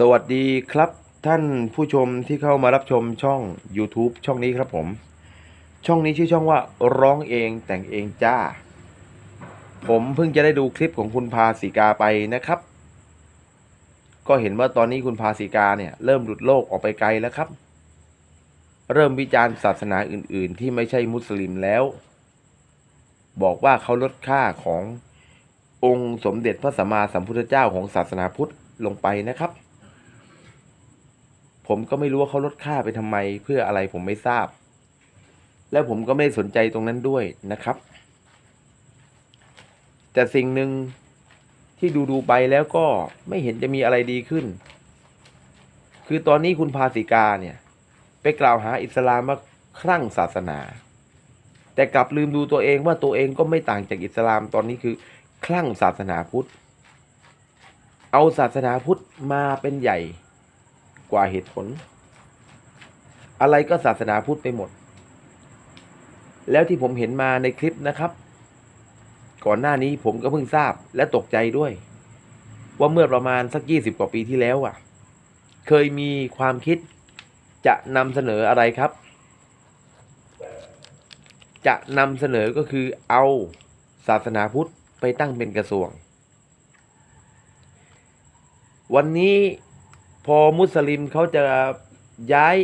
สวัสดีครับท่านผู้ชมที่เข้ามารับชมช่อง YouTube ช่องนี้ครับผม ช่องนี้ชื่อช่องว่าร้องเองแต่งเองจ้า ผมเพิ่งจะได้ดูคลิปของคุณพาสิกาไปนะครับ ก็เห็นว่าตอนนี้คุณพาสิกาเนี่ยเริ่มหลุดโลกออกไปไกลแล้วครับ เริ่มวิจารณ์ศาสนาอื่น ๆ ที่ไม่ใช่มุสลิมแล้ว บอกว่าเขาลดค่าขององค์สมเด็จพระสัมมาสัมพุทธเจ้าของศาสนาพุทธลงไปนะครับ ผมก็ไม่รู้ว่าเขาลดค่าไปทำไม เพื่ออะไรผมไม่ทราบ แล้วผมก็ไม่สนใจตรงนั้นด้วยนะครับ แต่สิ่งหนึ่งที่ดูดูๆไปแล้วก็ไม่เห็นจะมีอะไรดีขึ้น คือตอนนี้คุณพาสิกาเนี่ย ไปกล่าวหาอิสลามว่าคลั่งศาสนา แต่กลับลืมดูตัวเองว่าตัวเองก็ไม่ต่างจากอิสลามตอนนี้คือ คลั่งศาสนาพุทธ เอาศาสนาพุทธมาเป็นใหญ่ กว่าเหตุผล อะไรก็ศาสนาพุทธไปหมด แล้วที่ผมเห็นมาในคลิปนะครับ ก่อนหน้านี้ผมก็เพิ่งทราบและตกใจด้วย ว่าเมื่อประมาณสักยี่สิบกว่าปีที่แล้วอะ เคยมีความคิดจะนำเสนออะไรครับ จะนำเสนอก็คือเอาศาสนาพุทธไปตั้งเป็นกระทรวง วันนี้ พอมุสลิมเขาจะย้าย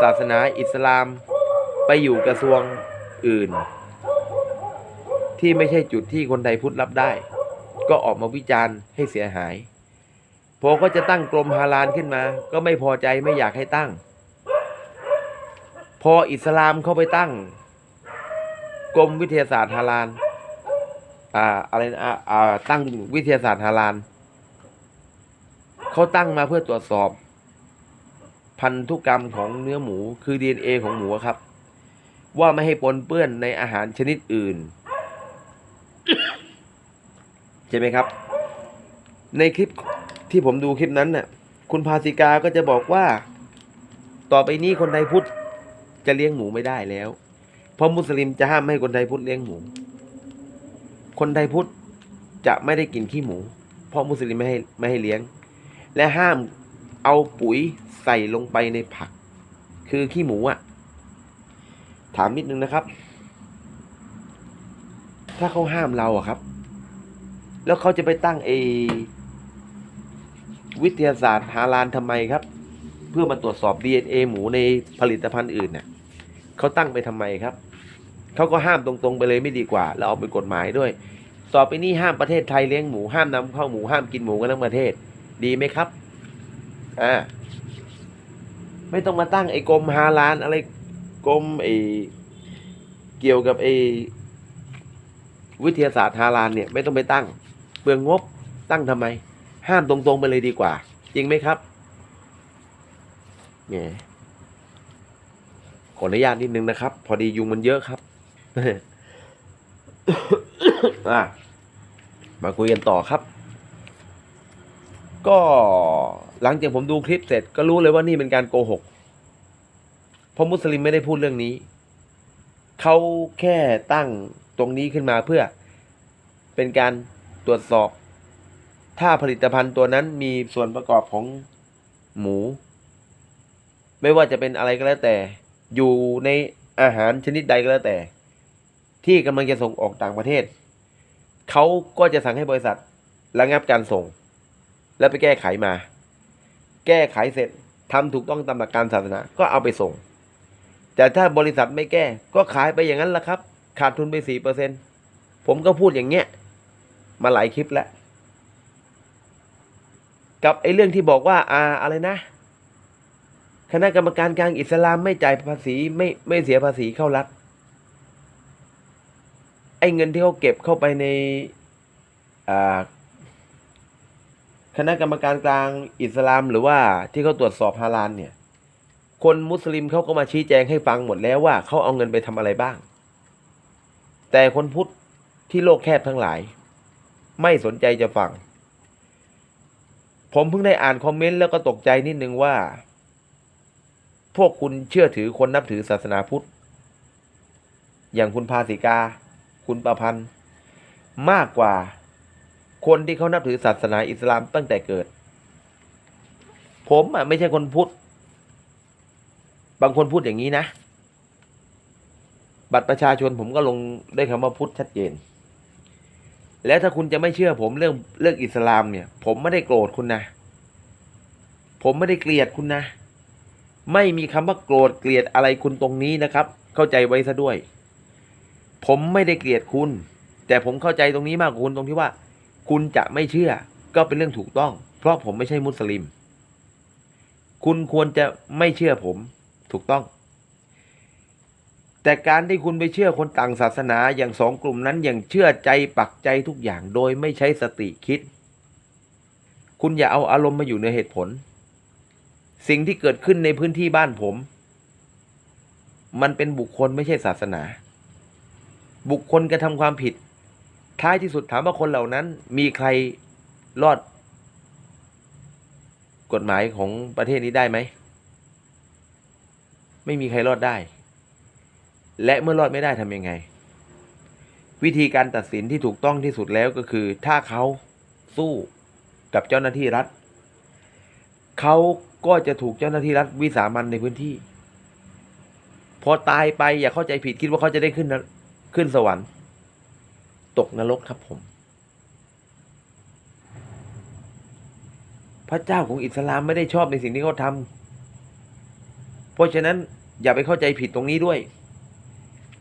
ศาสนาอิสลามไปอยู่กระทรวงอื่น ที่ไม่ใช่จุดที่คนไทยพุทธรับได้ ก็ออกมาวิจารณ์ให้เสียหาย พอก็จะตั้งกรมฮาลาลขึ้นมา ก็ไม่พอใจไม่อยากให้ตั้ง พออิสลามเข้าไปตั้ง กรมวิทยาศาสตร์ฮาลาลอ่าอะไรนะอ่าตั้งวิทยาศาสตร์ฮาลาล เขาตั้งมาเพื่อตรวจสอบ พันธุกรรมของเนื้อหมูคือ DNA ของหมูครับ ว่าไม่ให้ปนเปื้อนในอาหารชนิดอื่น ใช่ไหมครับ ในคลิปที่ผมดูคลิปนั้นน่ะ คุณพาสิกาก็จะบอกว่า ต่อไปนี้คนไทยพุทธจะเลี้ยงหมูไม่ได้แล้ว เพราะมุสลิมจะห้ามไม่ให้คนไทยพุทธเลี้ยงหมู คนไทยพุทธจะไม่ได้กินขี้หมู เพราะมุสลิมไม่ให้ไม่ให้เลี้ยง และห้ามเอาปุ๋ยใส่ลงไปในผัก คือขี้หมูอะถามนิดนึงนะครับ ถ้าเขาห้ามเราอะครับ แล้วเขาจะไปตั้งเอวิทยาศาสตร์ฮาลาลทำไมครับ เพื่อมาตรวจสอบ DNA หมูในผลิตภัณฑ์อื่นเนี่ยเขาตั้งไปทำไมครับเขาก็ห้ามตรงๆไปเลยไม่ดีกว่า แล้วเอาเป็นกฎหมายด้วย ต่อไปนี้ห้ามประเทศไทยเลี้ยงหมูห้ามนำเข้าหมูห้ามกินหมูกันทั้งประเทศ ดีไหมครับ อ่า ไม่ต้องมาตั้งไอ้กรมฮาลานอะไรกรมไอ้เกี่ยวกับไอ้วิทยาศาสตร์ฮาลานเนี่ย ไม่ต้องไปตั้งเปลืองงบตั้งทำไม ห้ามตรงๆไปเลยดีกว่า จริงไหมครับเนี่ยขออนุญาตนิดนึงนะครับ พอดียุงมันเยอะครับอะมาคุยกันต่อครับ ก็หลังจากผมดูคลิปเสร็จ ก็รู้เลยว่านี่เป็นการโกหก เพราะมุสลิมไม่ได้พูดเรื่องนี้ เขาแค่ตั้งตรงนี้ขึ้นมาเพื่อเป็นการตรวจสอบ ถ้าผลิตภัณฑ์ตัวนั้นมีส่วนประกอบของหมู ไม่ว่าจะเป็นอะไรก็แล้วแต่ อยู่ในอาหารชนิดใดก็แล้วแต่ ที่กำลังจะส่งออกต่างประเทศ เขาก็จะสั่งให้บริษัทระงับการส่ง แล้วไปแก้ไขมา แก้ไขเสร็จทำถูกต้องตามหลักการศาสนาก็เอาไปส่ง แต่ถ้าบริษัทไม่แก้ ก็ขายไปอย่างนั้นแหละครับ ขาดทุนไปสี่เปอร์เซ็นผมก็พูดอย่างเงี้ย มาหลายคลิปแล้ว กับไอ้เรื่องที่บอกว่าอ่าอะไรนะ คณะกรรมการกลางอิสลามไม่จ่ายภาษีไม่ไม่เสียภาษีเข้ารัฐไอ้เงินที่เขาเก็บเข้าไปในอ่า คณะกรรมการกลางอิสลามหรือว่าที่เขาตรวจสอบฮาลาลเนี่ย คนมุสลิมเขาก็มาชี้แจงให้ฟังหมดแล้วว่าเขาเอาเงินไปทำอะไรบ้าง แต่คนพุทธที่โลกแคบทั้งหลาย ไม่สนใจจะฟัง ผมเพิ่งได้อ่านคอมเมนต์แล้วก็ตกใจนิดนึงว่า พวกคุณเชื่อถือคนนับถือศาสนาพุทธ อย่างคุณพาสิกา คุณประพันธ์ มากกว่า คนที่เขานับถือศาสนาอิสลามตั้งแต่เกิด ผมอะไม่ใช่คนพุทธ บางคนพูดอย่างนี้นะ บัตรประชาชนผมก็ลงได้วยคำว่าพุทธชัดเจน แล้วถ้าคุณจะไม่เชื่อผมเรื่องเรื่องอิสลามเนี่ย ผมไม่ได้โกรธคุณนะ ผมไม่ได้เกลียดคุณนะ ไม่มีคำว่าโกรธเกลียดอะไรคุณตรงนี้นะครับ เข้าใจไว้ซะด้วย ผมไม่ได้เกลียดคุณ แต่ผมเข้าใจตรงนี้มากกว่าคุณตรงที่ว่า คุณจะไม่เชื่อก็เป็นเรื่องถูกต้อง เพราะผมไม่ใช่มุสลิม คุณควรจะไม่เชื่อผมถูกต้อง แต่การที่คุณไปเชื่อคนต่างศาสนาอย่างสองกลุ่มนั้นอย่างเชื่อใจปักใจทุกอย่างโดยไม่ใช้สติคิด คุณอย่าเอาอารมณ์มาอยู่ในเหตุผล สิ่งที่เกิดขึ้นในพื้นที่บ้านผม มันเป็นบุคคลไม่ใช่ศาสนา บุคคลกระทำความผิด ท้ายที่สุดถามว่าคนเหล่านั้น มีใครรอด กฎหมายของประเทศนี้ได้ไหม ไม่มีใครรอดได้ และเมื่อรอดไม่ได้ทำยังไง วิธีการตัดสินที่ถูกต้องที่สุดแล้วก็คือ ถ้าเขาสู้กับเจ้าหน้าที่รัฐ เขาก็จะถูกเจ้าหน้าที่รัฐวิสามันในพื้นที่ พอตายไปอย่าเข้าใจผิดคิดว่าเขาจะได้ขึ้นขึ้นสวรรค์ ตกนรกครับผม พระเจ้าของอิสลามไม่ได้ชอบในสิ่งที่เขาทำเพราะฉะนั้นอย่าไปเข้าใจผิดตรงนี้ด้วย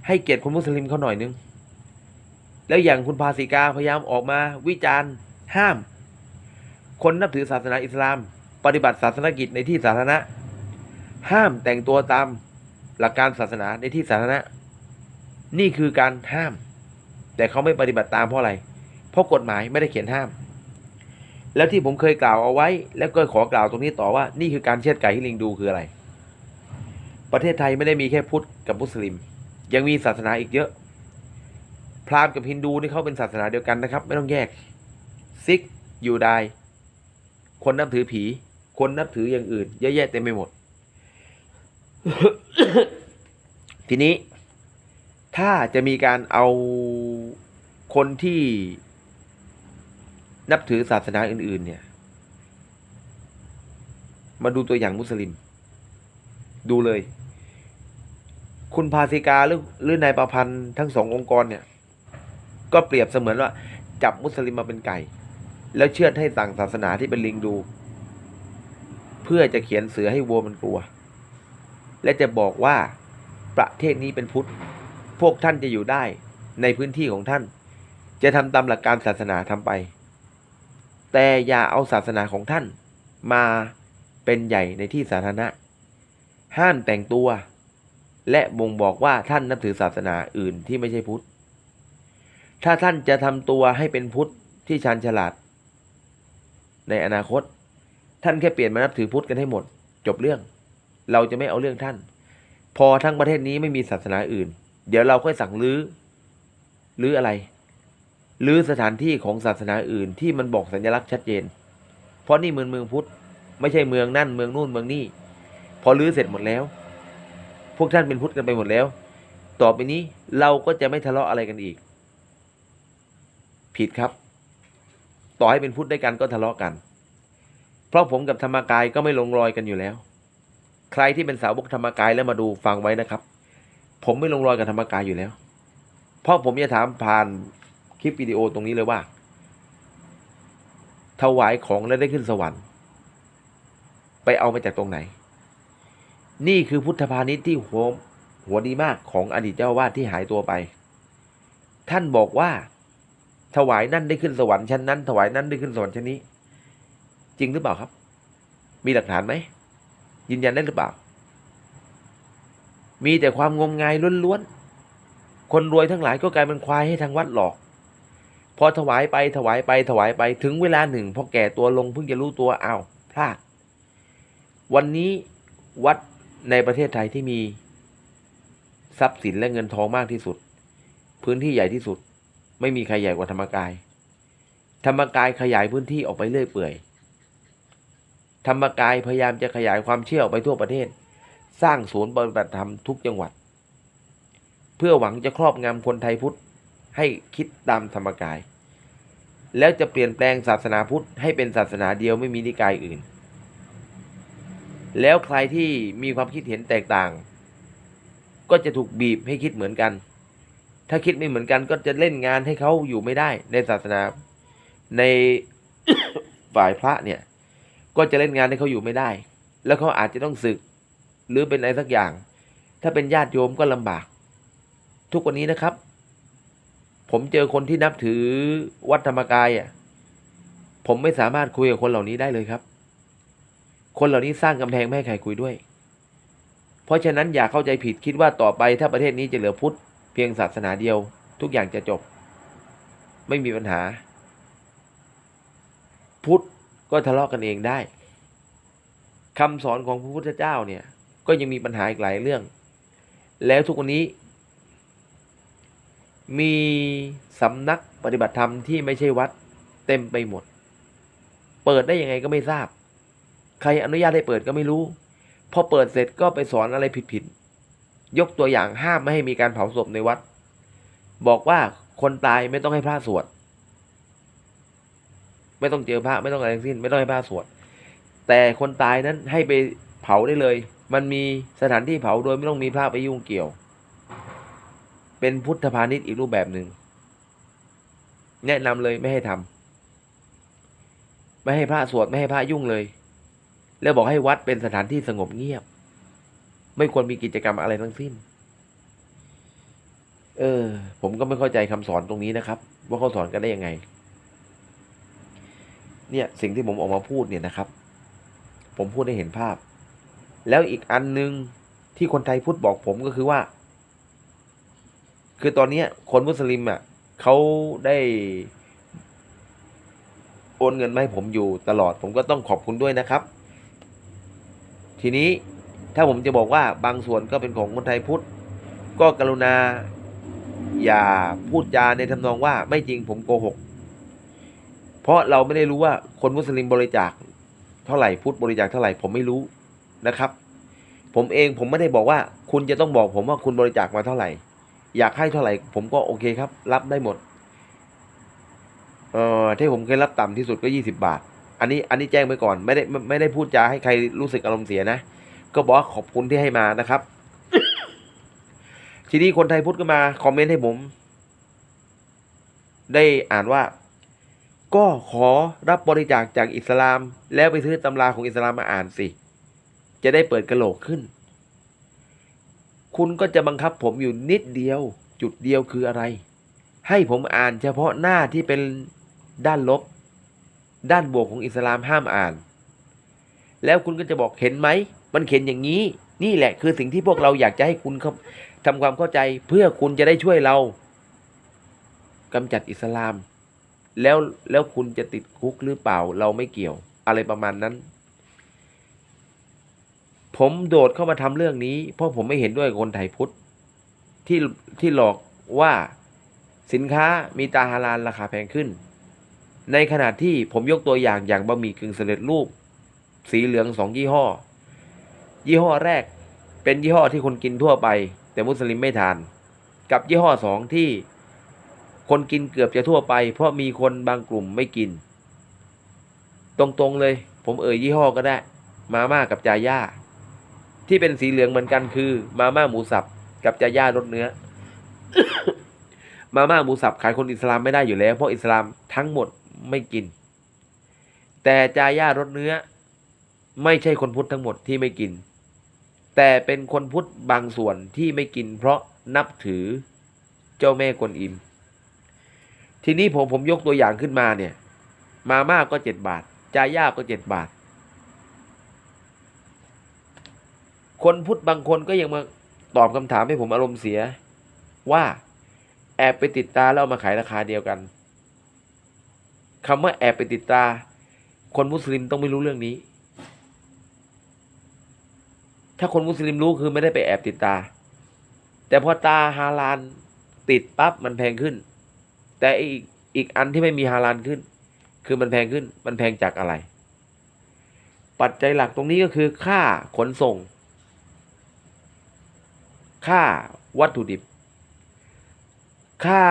ให้เกียรติคนมุสลิมเขาหน่อยนึง แล้วอย่างคุณภาสิกาพยายามออกมา วิจารณ์ ห้าม คนนับถือศาสนาอิสลาม ปฏิบัติศาสนกิจในที่สาธารณะ ห้ามแต่งตัวตามหลักการศาสนาในที่สาธารณะ นี่คือการห้าม แต่เขาไม่ปฏิบัติตามเพราะอะไร เพราะกฎหมายไม่ได้เขียนห้าม แล้วที่ผมเคยกล่าวเอาไว้ แล้วก็ขอกล่าวตรงนี้ต่อว่านี่คือการเชือดไก่ให้ลิงดูคืออะไร ประเทศไทยไม่ได้มีแค่พุทธกับมุสลิม ยังมีศาสนาอีกเยอะ พราหมณ์กับฮินดูนี่เขาเป็นศาสนาเดียวกันนะครับ ไม่ต้องแยกซิกยูไดคนนับถือผี คนนับถืออย่างอื่น เยอะแยะเต็มไปหมด ทีนี้ถ้าจะมีการเอา คนที่นับถือศาสนาอื่น ๆ เนี่ย มาดูตัวอย่างมุสลิม ดูเลย คุณพาสิกาหรือหรือนายประพันธ์ทั้งสององค์กรเนี่ย ก็เปรียบเสมือนว่า จับมุสลิมมาเป็นไก่ แล้วเชือดให้ต่างศาสนาที่เป็นลิงดู เพื่อจะเขียนเสือให้วัวมันกลัว และจะบอกว่าประเทศนี้เป็นพุทธ พวกท่านจะอยู่ได้ในพื้นที่ของท่าน จะทำตามหลักการศาสนาทำไป แต่อย่าเอาศาสนาของท่านมาเป็นใหญ่ในที่สาธารณะ ห้ามแต่งตัว และบ่งบอกว่าท่านนับถือศาสนาอื่นที่ไม่ใช่พุทธ ถ้าท่านจะทำตัวให้เป็นพุทธที่ชาญฉลาด ในอนาคต ท่านแค่เปลี่ยนมานับถือพุทธกันให้หมด จบเรื่อง เราจะไม่เอาเรื่องท่าน พอทั้งประเทศนี้ไม่มีศาสนาอื่น เดี๋ยวเราค่อยสั่งลื้อลื้ออะไร ลื้อสถานที่ของศาสนาอื่นที่มันบอกสัญลักษณ์ชัดเจน เพราะนี่เมืองเมืองพุทธไม่ใช่เมืองนั่นเมืองนู่นเมืองนี่ พอลื้อเสร็จหมดแล้ว พวกท่านเป็นพุทธกันไปหมดแล้ว ต่อไปนี้เราก็จะไม่ทะเลาะอะไรกันอีก ผิดครับ ต่อให้เป็นพุทธด้วยกันก็ทะเลาะกัน เพราะผมกับธรรมกายก็ไม่ลงรอยกันอยู่แล้ว ใครที่เป็นสาวกธรรมกายแล้วมาดูฟังไว้นะครับ ผมไม่ลงรอยกับธรรมกายอยู่แล้ว เพราะผมจะถามผ่าน ลิปวิดีโอตรงนี้เลยว่า ถวายของแล้วได้ขึ้นสวรรค์ ไปเอามาจากตรงไหน นี่คือพุทธพาณิชย์ที่หัวหัวดีมากของอดีตเจ้าวาดที่หายตัวไป ท่านบอกว่า ถวายนั่นได้ขึ้นสวรรค์ชั้นนั้น ถวายนั่นได้ขึ้นสวรรค์ชั้นนี้ จริงหรือเปล่าครับ มีหลักฐานไหมยืนยันได้หรือเปล่า มีแต่ความงมงายล้วนๆคนรวยทั้งหลายก็กลายเป็นควายให้ทางวัดหลอก พอถวายไปถวายไปถวายไปถึงเวลาหนึ่งพอแก่ตัวลงเพิ่งจะรู้ตัวอ้าวพลาด วันนี้วัดในประเทศไทยที่มีทรัพย์สินและเงินทองมากที่สุด พื้นที่ใหญ่ที่สุด ไม่มีใครใหญ่กว่าธรรมกาย ธรรมกายขยายพื้นที่ออกไปเรื่อยเปื่อย ธรรมกายพยายามจะขยายความเชื่อออกไปทั่วประเทศ สร้างศูนย์ปฏิบัติธรรมทุกจังหวัด เพื่อหวังจะครอบงำคนไทยพุทธ ให้คิดตามธรรมกาย แล้วจะเปลี่ยนแปลงศาสนาพุทธให้เป็นศาสนาเดียวไม่มีนิกายอื่น แล้วใครที่มีความคิดเห็นแตกต่าง ก็จะถูกบีบให้คิดเหมือนกัน ถ้าคิดไม่เหมือนกันก็จะเล่นงานให้เขาอยู่ไม่ได้ในศาสนาในฝ่ายพระเนี่ย ก็จะเล่นงานให้เขาอยู่ไม่ได้ แล้วเขาอาจจะต้องศึก หรือเป็นอะไรสักอย่าง ถ้าเป็นญาติโยมก็ลำบาก ทุกวันนี้นะครับ ผมเจอคนที่นับถือวัดธรรมกายอะ ผมไม่สามารถคุยกับคนเหล่านี้ได้เลยครับ คนเหล่านี้สร้างกำแพงไม่ให้ใครคุยด้วย เพราะฉะนั้นอย่าเข้าใจผิดคิดว่าต่อไปถ้าประเทศนี้จะเหลือพุทธเพียงศาสนาเดียว ทุกอย่างจะจบ ไม่มีปัญหา พุทธก็ทะเลาะกันเองได้คำสอนของพระพุทธเจ้าเนี่ย ก็ยังมีปัญหาอีกหลายเรื่อง แล้วทุกวันนี้ มีสำนักปฏิบัติธรรมที่ไม่ใช่วัดเต็มไปหมด เปิดได้ยังไงก็ไม่ทราบ ใครอนุญาตให้เปิดก็ไม่รู้ พอเปิดเสร็จก็ไปสอนอะไรผิดๆ ยกตัวอย่างห้ามไม่ให้มีการเผาศพในวัด บอกว่าคนตายไม่ต้องให้พระสวด ไม่ต้องเจอพระไม่ต้องอะไรทั้งสิ้น ไม่ต้องให้พระสวด แต่คนตายนั้นให้ไปเผาได้เลย มันมีสถานที่เผาโดยไม่ต้องมีพระไปยุ่งเกี่ยว เป็นพุทธพาณิชย์อีกรูปแบบหนึ่งแนะนำเลยไม่ให้ทำไม่ให้พระสวดไม่ให้พระยุ่งเลย แล้วบอกให้วัดเป็นสถานที่สงบเงียบ ไม่ควรมีกิจกรรมอะไรทั้งสิ้น เออ ผมก็ไม่เข้าใจคำสอนตรงนี้นะครับ ว่าเขาสอนกันได้ยังไง เนี่ยสิ่งที่ผมออกมาพูดเนี่ยนะครับ ผมพูดให้เห็นภาพ แล้วอีกอันหนึ่งที่คนไทยพูดบอกผมก็คือว่า คือตอนนี้คนมุสลิมอะเขาได้โอนเงินมาให้ผมอยู่ตลอด ผมก็ต้องขอบคุณด้วยนะครับ ทีนี้ถ้าผมจะบอกว่าบางส่วนก็เป็นของคนไทยพุทธ ก็กรุณาอย่าพูดจาในทำนองว่าไม่จริงผมโกหก เพราะเราไม่ได้รู้ว่าคนมุสลิมบริจาคเท่าไหร่พุทธบริจาคเท่าไหร่ผมไม่รู้นะครับ ผมเองผมไม่ได้บอกว่าคุณจะต้องบอกผมว่าคุณบริจาคมาเท่าไหร่ อยากให้เท่าไหร่ ผมก็โอเคครับ รับได้หมด เอ่อที่ผมเคยรับต่ำที่สุดก็ยี่สิบาท อันนี้ อันนี้แจ้งไว้ก่อน ไม่ได้ไม่ได้พูดจาให้ใครรู้สึกอารมณ์เสียนะ ก็บอกว่าขอบคุณที่ให้มานะครับ ทีนี้คนไทยพุทธก็มา คอมเมนต์ให้ผม ได้อ่านว่า ก็ขอรับบริจาคจากอิสลาม แล้วไปซื้อตำราของอิสลามมาอ่านสิ จะได้เปิดกระโหลกขึ้น คุณก็จะบังคับผมอยู่นิดเดียว จุดเดียวคืออะไร ให้ผมอ่านเฉพาะหน้าที่เป็นด้านลบ ด้านบวกของอิสลามห้ามอ่าน แล้วคุณก็จะบอกเห็นไหม มันเขียนอย่างนี้ นี่แหละคือสิ่งที่พวกเราอยากจะให้คุณทำความเข้าใจเพื่อคุณจะได้ช่วยเรากำจัดอิสลาม แล้วแล้วคุณจะติดคุกหรือเปล่าเราไม่เกี่ยว อะไรประมาณนั้น ผมโดดเข้ามาทำเรื่องนี้ เพราะผมไม่เห็นด้วยกับคนไทยพุทธที่ที่หลอกว่าสินค้ามีตาฮาลาลราคาแพงขึ้น ในขณะที่ผมยกตัวอย่างอย่างบะหมี่กึ่งสำเร็จรูป สีเหลืองสองยี่ห้อ ยี่ห้อแรกเป็นยี่ห้อที่คนกินทั่วไป แต่มุสลิมไม่ทาน กับยี่ห้อสองที่คนกินเกือบจะทั่วไป เพราะมีคนบางกลุ่มไม่กิน ตรงๆเลย ผมเอ่ยยี่ห้อก็ได้ มาม่ากับจาย่า ที่เป็นสีเหลืองเหมือนกันคือ มาม่าหมูสับกับจาย่ารสเนื้อ มาม่าหมูสับขายคนอิสลามไม่ได้อยู่แล้ว เพราะอิสลามทั้งหมดไม่กิน แต่จาย่ารสเนื้อ ไม่ใช่คนพุทธทั้งหมดที่ไม่กิน แต่เป็นคนพุทธบางส่วนที่ไม่กิน เพราะนับถือเจ้าแม่กวนอิม ทีนี้ผมผมยกตัวอย่างขึ้นมาเนี่ย มาม่าก็เจ็ดบาทจาย่าก็เจ็ดบาท คนพุทธบางคนก็ยังมาตอบคำถามให้ผมอารมณ์เสีย ว่าแอบไปติดตาแล้วเอามาขายราคาเดียวกันคำว่าแอบไปติดตา คนมุสลิมต้องไม่รู้เรื่องนี้ ถ้าคนมุสลิมรู้คือไม่ได้ไปแอบติดตา แต่พอตาฮาลานติดปั๊บมันแพงขึ้น แต่อีกอีกอันที่ไม่มีฮาลานขึ้น คือมันแพงขึ้น มันแพงจากอะไร ปัจจัยหลักตรงนี้ก็คือค่าขนส่ง ค่าวัตถุดิบ ค่า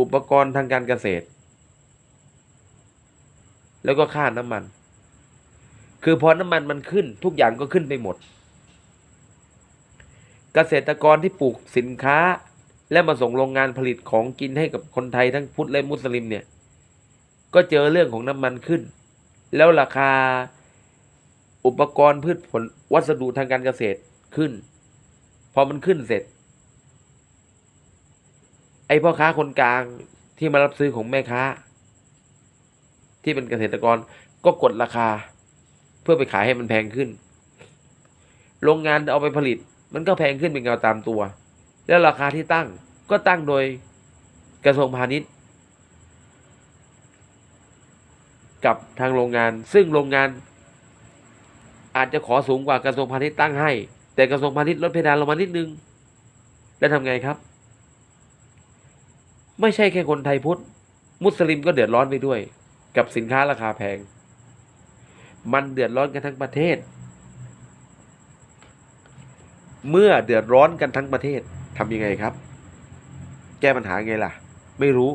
อุปกรณ์ทางการเกษตร แล้วก็ค่าน้ำมัน คือพอน้ำมันมันขึ้นทุกอย่างก็ขึ้นไปหมด เกษตรกรที่ปลูกสินค้า และมาส่งโรงงานผลิตของกินให้กับคนไทยทั้งพุทธและมุสลิมเนี่ย ก็เจอเรื่องของน้ำมันขึ้น แล้วราคาอุปกรณ์พืชผลวัสดุทางการเกษตร ขึ้น พอมันขึ้นเสร็จ ไอ้พ่อค้าคนกลางที่มารับซื้อของแม่ค้า ที่เป็นเกษตรกรก็กดราคา เพื่อไปขายให้มันแพงขึ้น โรงงานเอาไปผลิต มันก็แพงขึ้นเป็นเงาตามตัว แล้วราคาที่ตั้งก็ตั้งโดยกระทรวงพาณิชย์ กับทางโรงงานซึ่งโรงงานอาจจะขอสูงกว่ากระทรวงพาณิชย์ตั้งให้ แต่กระทรวงพาณิชย์ลดเพดานลงมานิดนึง แล้วทำไงครับ ไม่ใช่แค่คนไทยพุทธ มุสลิมก็เดือดร้อนไปด้วย กับสินค้าราคาแพง มันเดือดร้อนกันทั้งประเทศ เมื่อเดือดร้อนกันทั้งประเทศทำยังไงครับ แก้ปัญหาไงล่ะ ไม่รู้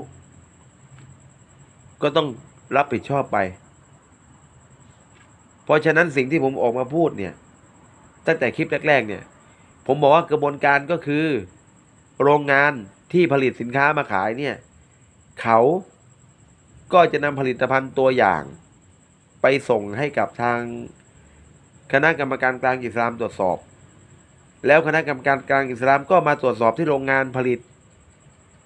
ก็ต้องรับผิดชอบไป เพราะฉะนั้นสิ่งที่ผมออกมาพูดเนี่ย ตั้งแต่คลิปแรก ๆ เนี่ย ผมบอกว่ากระบวนการก็คือ โรงงานที่ผลิตสินค้ามาขายเนี่ย เขาก็จะนำผลิตภัณฑ์ตัวอย่าง ไปส่งให้กับทางคณะกรรมการกลางอิสลามตรวจสอบ แล้วคณะกรรมการกลางอิสลามก็มาตรวจสอบที่โรงงานผลิต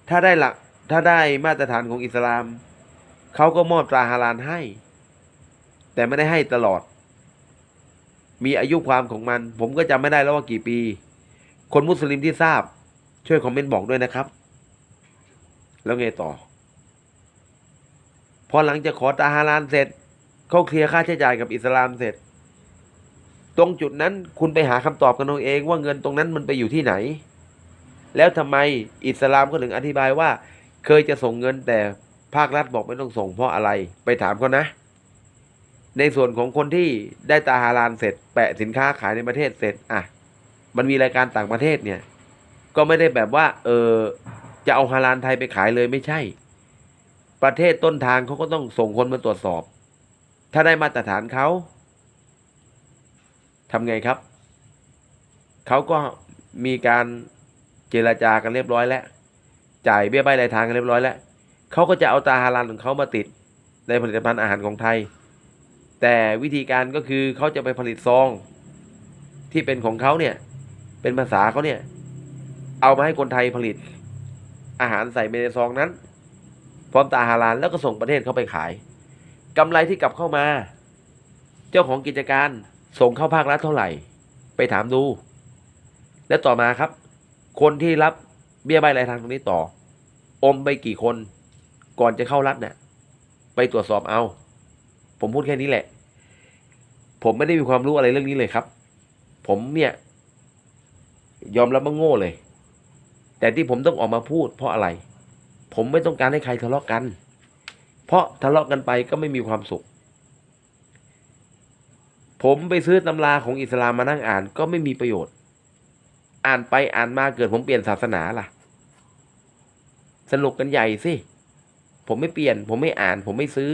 ถ้าได้หลักถ้าได้มาตรฐานของอิสลาม เขาก็มอบตราฮาลาลให้ แต่ไม่ได้ให้ตลอด มีอายุความของมัน ผมก็จำไม่ได้แล้วว่ากี่ปี คนมุสลิมที่ทราบ ช่วยคอมเมนต์บอกด้วยนะครับ แล้วไงต่อ พอหลังจากขอตาฮาลาลเสร็จ เขาเคลียร์ค่าใช้จ่ายกับอิสลามเสร็จ ตรงจุดนั้นคุณไปหาคำตอบกันเอาเองว่าเงินตรงนั้นมันไปอยู่ที่ไหน แล้วทำไมอิสลามก็ถึงอธิบายว่า เคยจะส่งเงินแต่ภาครัฐบอกไม่ต้องส่งเพราะอะไร ไปถามเขานะ ในส่วนของคนที่ได้ตาฮาลาลเสร็จ แปะสินค้าขายในประเทศเสร็จอะมันมีรายการต่างประเทศเนี่ย ก็ไม่ได้แบบว่า เออจะเอาฮาลาลไทยไปขายเลยไม่ใช่ ประเทศต้นทางเขาก็ต้องส่งคนมาตรวจสอบ ถ้าได้มาตรฐานเขาทำไงครับเขาก็มีการเจรจากันเรียบร้อยแล้ว จ่ายเบี้ยใบรายทางกันเรียบร้อยแล้วเขาก็จะเอาตาฮาลาลของเขามาติดในผลิตภัณฑ์อาหารของไทย แต่วิธีการก็คือเขาจะไปผลิตซอง ที่เป็นของเขาเนี่ย เป็นภาษาเขาเนี่ย เอามาให้คนไทยผลิต อาหารใส่ไปในซองนั้น พร้อมตาฮาลาลแล้วก็ส่งประเทศเขาไปขายกำไรที่กลับเข้ามา เจ้าของกิจการส่งเข้าภาครัฐเท่าไหร่ ไปถามดู และต่อมาครับ คนที่รับเบี้ยใบรายทางตรงนี้ต่อ อมไปกี่คน ก่อนจะเข้ารัฐเนี่ยไปตรวจสอบเอา ผมพูดแค่นี้แหละ ผมไม่ได้มีความรู้อะไรเรื่องนี้เลยครับ ผมเนี่ย ยอมรับว่าโง่เลย แต่ที่ผมต้องออกมาพูด เพราะอะไร ผมไม่ต้องการให้ใครทะเลาะกัน เพราะทะเลาะกันไปก็ไม่มีความสุข ผมไปซื้อตำราของอิสลามมานั่งอ่านก็ไม่มีประโยชน์ อ่านไปอ่านมาเกิดผมเปลี่ยนศาสนาล่ะ สนุกกันใหญ่สิ ผมไม่เปลี่ยน ผมไม่อ่าน ผมไม่ซื้อ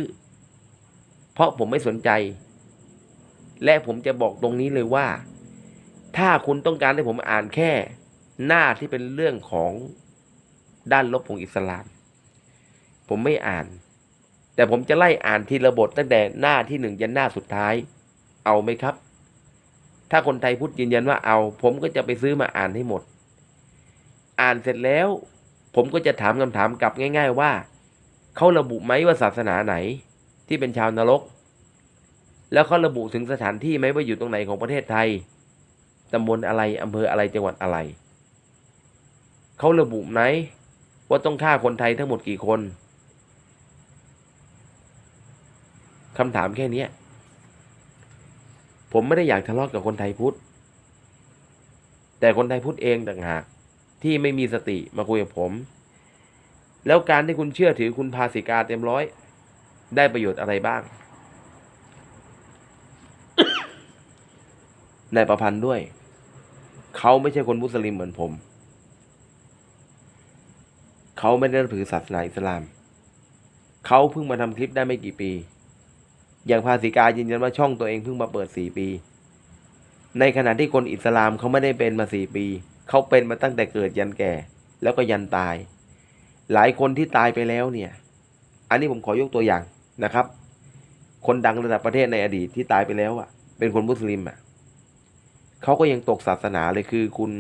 เพราะผมไม่สนใจ และผมจะบอกตรงนี้เลยว่า ถ้าคุณต้องการให้ผมอ่านแค่ หน้าที่เป็นเรื่องของด้านลบของอิสลาม ผมไม่อ่าน แต่ผมจะไล่อ่านทีละบทตั้งแต่หน้าที่หนึ่งยันหน้าสุดท้าย เอาไหมครับ ถ้าคนไทยพูดยืนยันว่าเอา ผมก็จะไปซื้อมาอ่านให้หมด อ่านเสร็จแล้ว ผมก็จะถามคำถามกลับง่าย ๆ ว่าเขาระบุไหมว่าศาสนาไหน ที่เป็นชาวนรก แล้วเขาระบุถึงสถานที่ไหมว่าอยู่ตรงไหนของประเทศไทยตำบลอะไรอำเภออะไรจังหวัดอะไร เขาระบุไหมว่าต้องฆ่าคนไทยทั้งหมดกี่คนคำถามแค่นี้ผมไม่ได้อยากทะเลาะกับคนไทยพุทธ แต่คนไทยพุทธเองต่างหากที่ไม่มีสติมาคุยกับผม แล้วการที่คุณเชื่อถือคุณพาสิกาเต็มร้อย ได้ประโยชน์อะไรบ้าง นายประพันธ์ด้วย เขาไม่ใช่คนมุสลิมเหมือนผม เขาไม่ได้นับถือศาสนาอิสลาม เขาเพิ่งมาทำคลิปได้ไม่กี่ปี อย่างภาสิกายืนยันว่าช่องตัวเองเพิ่งมาเปิดสี่ปี ในขณะที่คนอิสลามเขาไม่ได้เป็นมาสี่ปี เขาเป็นมาตั้งแต่เกิดยันแก่ แล้วก็ยันตาย หลายคนที่ตายไปแล้วเนี่ย อันนี้ผมขอยกตัวอย่างนะครับ คนดังระดับประเทศในอดีตที่ตายไปแล้วอะ เป็นคนมุสลิมอะ เขาก็ยังตกศาสนาเลยคือคุณ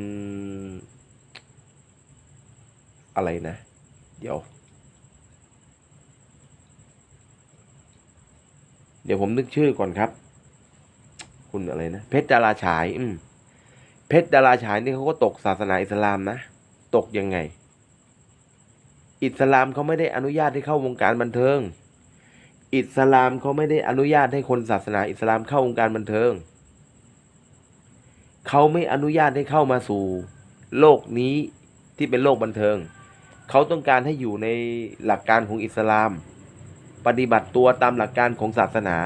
อะไรนะ เดี๋ยว เดี๋ยวผมนึกชื่อก่อนครับ คุณอะไรนะ เพชรดาราฉาย อืมเพชรดาราฉายนี่เขาก็ตกศาสนาอิสลามนะ ตกยังไง อิสลามเขาไม่ได้อนุญาตให้เข้าวงการบันเทิง อิสลามเขาไม่ได้อนุญาตให้คนศาสนาอิสลามเข้าวงการบันเทิง เขาไม่อนุญาตให้เข้ามาสู่โลกนี้ที่เป็นโลกบันเทิง เขาต้องการให้อยู่ในหลักการของอิสลาม ปฏิบัติตัวตามหลักการของศาสนา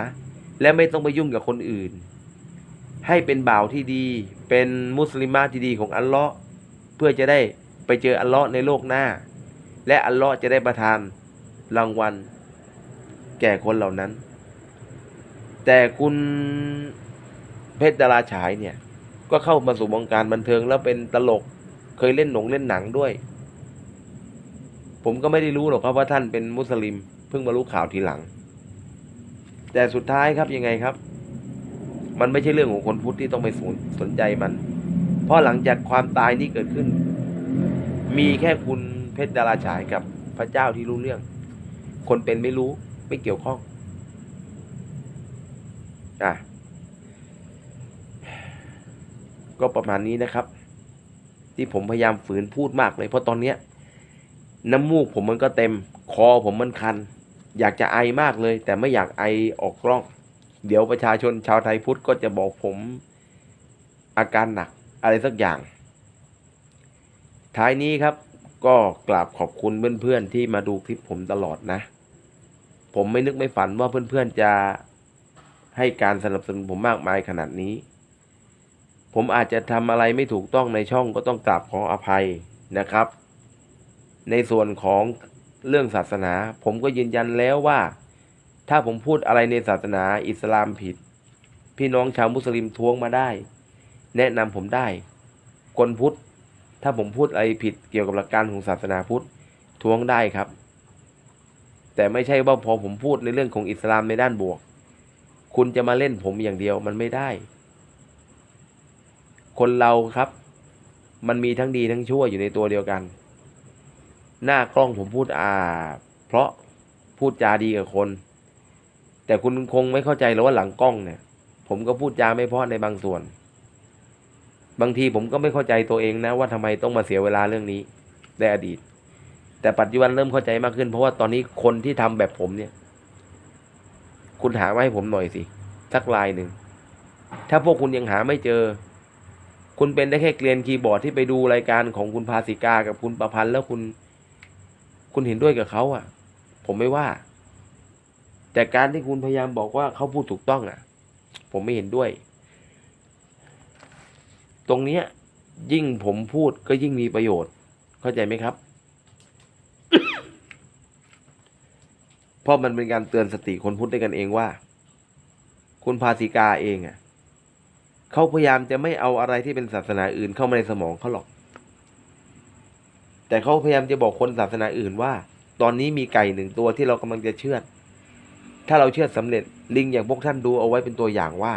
และไม่ต้องไปยุ่งกับคนอื่น ให้เป็นบ่าวที่ดี เป็นมุสลิมาที่ดีของอัลเลาะห์เพื่อจะได้ไปเจออัลเลาะห์ในโลกหน้า และอัลเลาะห์จะได้ประทานรางวัล แก่คนเหล่านั้น แต่คุณเพชรดาราฉายเนี่ย ก็เข้ามาสู่วงการบันเทิงแล้วเป็นตลกเคยเล่นหนงเล่นหนังด้วย ผมก็ไม่ได้รู้หรอกครับว่าท่านเป็นมุสลิม เพิ่งมารู้ข่าวทีหลัง แต่สุดท้ายครับยังไงครับ มันไม่ใช่เรื่องของคนพุทธที่ต้องไปสนสนใจมัน เพราะหลังจากความตายนี้เกิดขึ้น มีแค่คุณเพชรดาราฉายกับพระเจ้าที่รู้เรื่อง คนเป็นไม่รู้ไม่เกี่ยวข้องอะ ก็ประมาณนี้นะครับ ที่ผมพยายามฝืนพูดมากเลยเพราะตอนเนี้ยน้ำมูกผมมันก็เต็ม คอผมมันคัน อยากจะไอมากเลย แต่ไม่อยากไอออกกล้อง เดี๋ยวประชาชนชาวไทยพุทธก็จะบอกผมอาการหนักอะไรสักอย่าง ท้ายนี้ครับก็กราบขอบคุณเพื่อนๆที่มาดูคลิปผมตลอดนะ ผมไม่นึกไม่ฝันว่าเพื่อนๆจะให้การสนับสนุนผมมากมายขนาดนี้ ผมอาจจะทำอะไรไม่ถูกต้องในช่องก็ต้องกราบขออภัยนะครับ ในส่วนของเรื่องศาสนา ผมก็ยืนยันแล้วว่า ถ้าผมพูดอะไรในศาสนาอิสลามผิด พี่น้องชาวมุสลิมท้วงมาได้ แนะนำผมได้คนพุทธ ถ้าผมพูดอะไรผิดเกี่ยวกับหลักการของศาสนาพุทธท้วงได้ครับ แต่ไม่ใช่ว่าพอผมพูดในเรื่องของอิสลามในด้านบวก คุณจะมาเล่นผมอย่างเดียวมันไม่ได้ คนเราครับ มันมีทั้งดีทั้งชั่วอยู่ในตัวเดียวกัน หน้ากล้องผมพูดอ่า เพราะพูดจาดีกับคน แต่คุณคงไม่เข้าใจหรอกว่าหลังกล้องเนี่ย ผมก็พูดจาไม่เพราะในบางส่วน บางทีผมก็ไม่เข้าใจตัวเองนะ ว่าทำไมต้องมาเสียเวลาเรื่องนี้ในอดีต แต่ปัจจุบันเริ่มเข้าใจมากขึ้น เพราะว่าตอนนี้คนที่ทำแบบผมเนี่ย คุณหามาให้ผมหน่อยสิสักลายหนึ่งถ้าพวกคุณยังหาไม่เจอ คุณเป็นได้แค่เกลียนคีย์บอร์ดที่ไปดูรายการของคุณภาสิกากับคุณประพันธ์แล้วคุณ คุณเห็นด้วยกับเขาอะ ผมไม่ว่า แต่การที่คุณพยายามบอกว่าเขาพูดถูกต้องอะ ผมไม่เห็นด้วย ตรงเนี้ย ยิ่งผมพูดก็ยิ่งมีประโยชน์ เข้าใจไหมครับเพราะมันเป็นการเตือนสติคนพุทธด้วยกันเองว่า คุณภาสิกาเองอะ เขาพยายามจะไม่เอาอะไรที่เป็นศาสนาอื่นเข้ามาในสมองเขาหรอก แต่เขาพยายามจะบอกคนศาสนาอื่นว่า ตอนนี้มีไก่หนึ่งตัวที่เรากำลังจะเชือด ถ้าเราเชือดสำเร็จลิงอย่างพวกท่านดูเอาไว้เป็นตัวอย่างว่า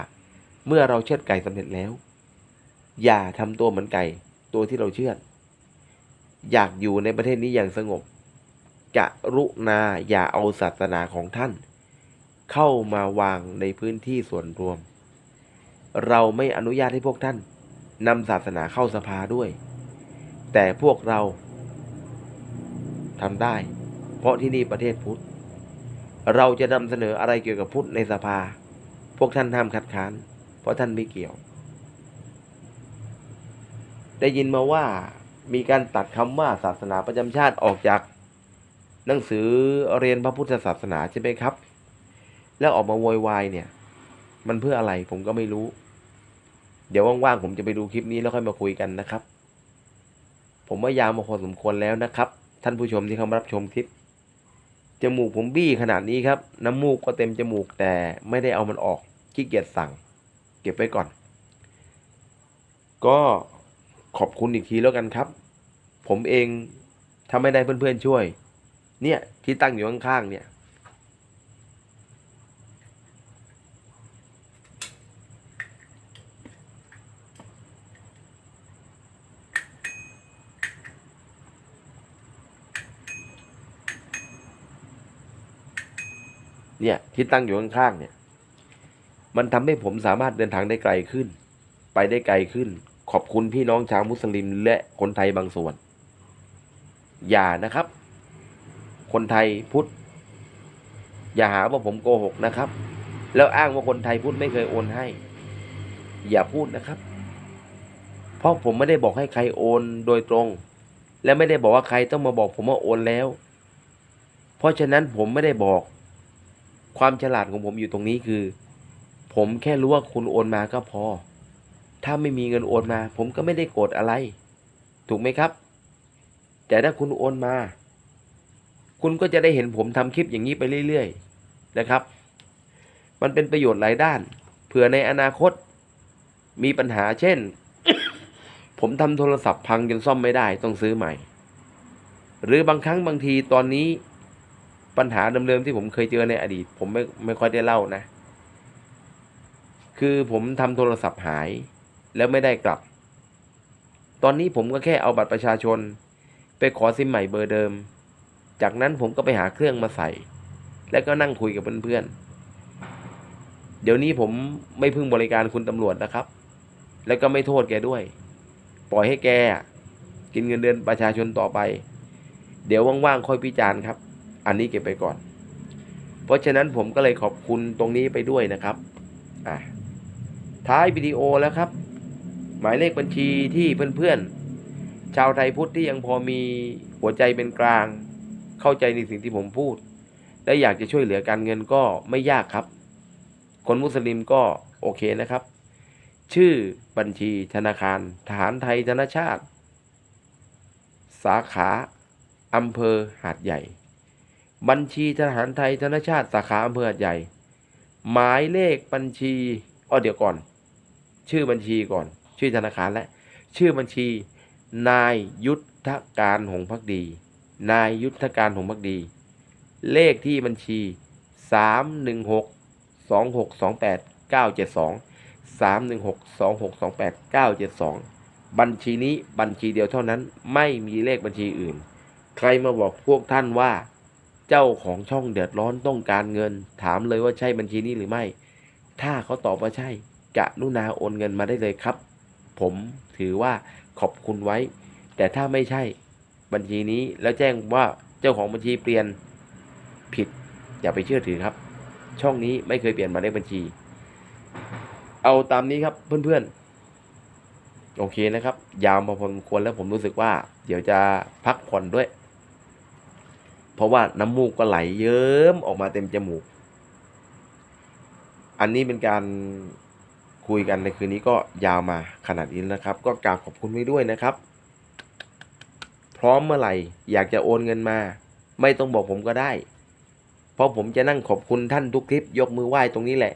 เมื่อเราเชือดไก่สำเร็จแล้ว อย่าทำตัวเหมือนไก่ ตัวที่เราเชือด อยากอยู่ในประเทศนี้อย่างสงบกรุณาอย่าเอาศาสนาของท่าน เข้ามาวางในพื้นที่ส่วนรวม เราไม่อนุญาตให้พวกท่านนำศาสนาเข้าสภาด้วย แต่พวกเราทำได้ เพราะที่นี่ประเทศพุทธ เราจะนำเสนออะไรเกี่ยวกับพุทธในสภา พวกท่านห้ามคัดค้าน เพราะท่านไม่เกี่ยว ได้ยินมาว่ามีการตัดคำว่าศาสนาประจำชาติออกจาก หนังสือเรียนพระพุทธศาสนาใช่ไหมครับ แล้วออกมาโวยวายเนี่ย มันเพื่ออะไรผมก็ไม่รู้ เดี๋ยวว่างๆผมจะไปดูคลิปนี้แล้วค่อยมาคุยกันนะครับ ผมว่ายาวมาพอสมควรแล้วนะครับ ท่านผู้ชมที่เข้ามารับชมคลิปจมูกผมบี้ขนาดนี้ครับ น้ำมูกก็เต็มจมูกแต่ไม่ได้เอามันออกขี้เกียจสั่ง เก็บไว้ก่อน ก็ขอบคุณอีกทีแล้วกันครับ ผมเองถ้าไม่ได้เพื่อนๆช่วย เนี่ยที่ตั้งอยู่ข้างๆเนี่ย เนี่ยที่ตั้งอยู่ข้างๆเนี่ย มันทำให้ผมสามารถเดินทางได้ไกลขึ้น ไปได้ไกลขึ้น ขอบคุณพี่น้องชาวมุสลิมและคนไทยบางส่วน อย่านะครับ คนไทยพุทธอย่าหาว่าผมโกหกนะครับ แล้วอ้างว่าคนไทยพุทธไม่เคยโอนให้ อย่าพูดนะครับ เพราะผมไม่ได้บอกให้ใครโอนโดยตรง และไม่ได้บอกว่าใครต้องมาบอกผมว่าโอนแล้ว เพราะฉะนั้นผมไม่ได้บอก ความฉลาดของผมอยู่ตรงนี้คือ ผมแค่รู้ว่าคุณโอนมาก็พอ ถ้าไม่มีเงินโอนมา ผมก็ไม่ได้โกรธอะไร ถูกไหมครับ แต่ถ้าคุณโอนมา คุณก็จะได้เห็นผมทำคลิปอย่างนี้ไปเรื่อยๆนะครับ มันเป็นประโยชน์หลายด้าน เผื่อในอนาคต มีปัญหาเช่น ผมทำโทรศัพท์พังจนซ่อมไม่ได้ต้องซื้อใหม่ หรือบางครั้งบางทีตอนนี้ ปัญหาเดิมๆที่ผมเคยเจอในอดีต ผมไม่ไม่ค่อยได้เล่านะ คือผมทำโทรศัพท์หาย แล้วไม่ได้กลับ ตอนนี้ผมก็แค่เอาบัตรประชาชน ไปขอซิมใหม่เบอร์เดิม จากนั้นผมก็ไปหาเครื่องมาใส่ แล้วก็นั่งคุยกับเพื่อนๆ เดี๋ยวนี้ผมไม่พึ่งบริการคุณตำรวจนะครับ แล้วก็ไม่โทษแกด้วย ปล่อยให้แกกินเงินเดือนประชาชนต่อไป เดี๋ยวว่างๆค่อยพิจารณ์ครับ อันนี้เก็บไปก่อน เพราะฉะนั้นผมก็เลยขอบคุณตรงนี้ไปด้วยนะครับอะท้ายวิดีโอแล้วครับ หมายเลขบัญชีที่เพื่อนๆ ชาวไทยพุทธที่ยังพอมีหัวใจเป็นกลาง เข้าใจในสิ่งที่ผมพูด และอยากจะช่วยเหลือการเงินก็ไม่ยากครับ คนมุสลิมก็โอเคนะครับ ชื่อบัญชีธนาคาร ทหารไทยธนชาติ สาขาอำเภอหาดใหญ่ บัญชีทหารไทยธนชาติสาขาอำเภอหาดใหญ่ หมายเลขบัญชีอ้อเดี๋ยวก่อน ชื่อบัญชีก่อน ชื่อธนาคารและ ชื่อบัญชี นายยุทธการหงพักดี นายยุทธการหงพักดี เลขที่บัญชีสามหนึ่งหกสองหกสองแปดเก้าเจ็ดสองสามหนึ่งหกสองหกสองแปดเก้าเจ็ดสองบัญชีนี้บัญชีเดียวเท่านั้นไม่มีเลขบัญชีอื่น ใครมาบอกพวกท่านว่า เจ้าของช่องเดือดร้อนต้องการเงิน ถามเลยว่าใช่บัญชีนี้หรือไม่ ถ้าเขาตอบว่าใช่กรุณาโอนเงินมาได้เลยครับ ผมถือว่าขอบคุณไว้ แต่ถ้าไม่ใช่บัญชีนี้แล้วแจ้งว่าเจ้าของบัญชีเปลี่ยนผิด อย่าไปเชื่อถือครับ ช่องนี้ไม่เคยเปลี่ยนมายเลขบัญชี เอาตามนี้ครับเพื่อนๆ โอเคนะครับ ยาวมาพอสมควรแล้วผมรู้สึกว่า เดี๋ยวจะพักผ่อนด้วย เพราะว่าน้ำมูกก็ไหลเยิ้มออกมาเต็มจมูก อันนี้เป็นการคุยกันในคืนนี้ก็ยาวมาขนาดนี้นะครับ ก็กราบขอบคุณไว้ด้วยนะครับ พร้อมเมื่อไหร่อยากจะโอนเงินมา ไม่ต้องบอกผมก็ได้ เพราะผมจะนั่งขอบคุณท่านทุกคลิปยกมือไหว้ตรงนี้แหละ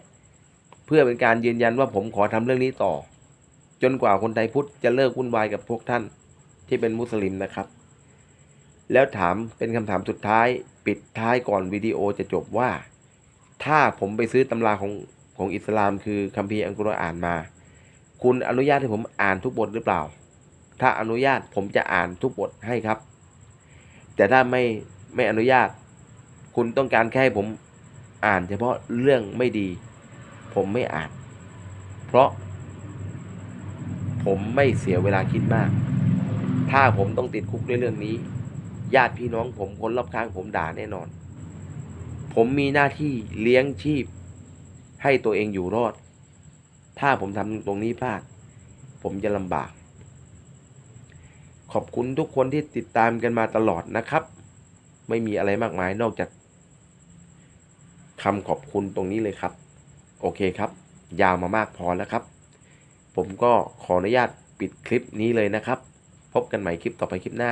เพื่อเป็นการยืนยันว่าผมขอทำเรื่องนี้ต่อ จนกว่าคนไทยพุทธจะเลิกวุ่นวายกับพวกท่านที่เป็นมุสลิมนะครับ แล้วถามเป็นคำถามสุดท้าย ปิดท้ายก่อนวิดีโอจะจบว่า ถ้าผมไปซื้อตำราของของอิสลามคือคัมภีร์อัลกุรอานมา คุณอนุญาตให้ผมอ่านทุกบทหรือเปล่า ถ้าอนุญาตผมจะอ่านทุกบทให้ครับ แต่ถ้าไม่ไม่อนุญาต คุณต้องการแค่ให้ผมอ่าน เฉพาะเรื่องไม่ดี ผมไม่อ่าน เพราะ ผมไม่เสียเวลาคิดมาก ถ้าผมต้องติดคุกด้วยเรื่องนี้ ญาติพี่น้องผมคนรอบข้างผมด่าแน่นอน ผมมีหน้าที่เลี้ยงชีพ ให้ตัวเองอยู่รอด ถ้าผมทำตรงนี้พลาด ผมจะลำบาก ขอบคุณทุกคนที่ติดตามกันมาตลอดนะครับ ไม่มีอะไรมากมายนอกจากคำขอบคุณตรงนี้เลยครับ โอเคครับ ยาวมามากพอแล้วครับ ผมก็ขออนุญาตปิดคลิปนี้เลยนะครับ พบกันใหม่คลิปต่อไปคลิปหน้า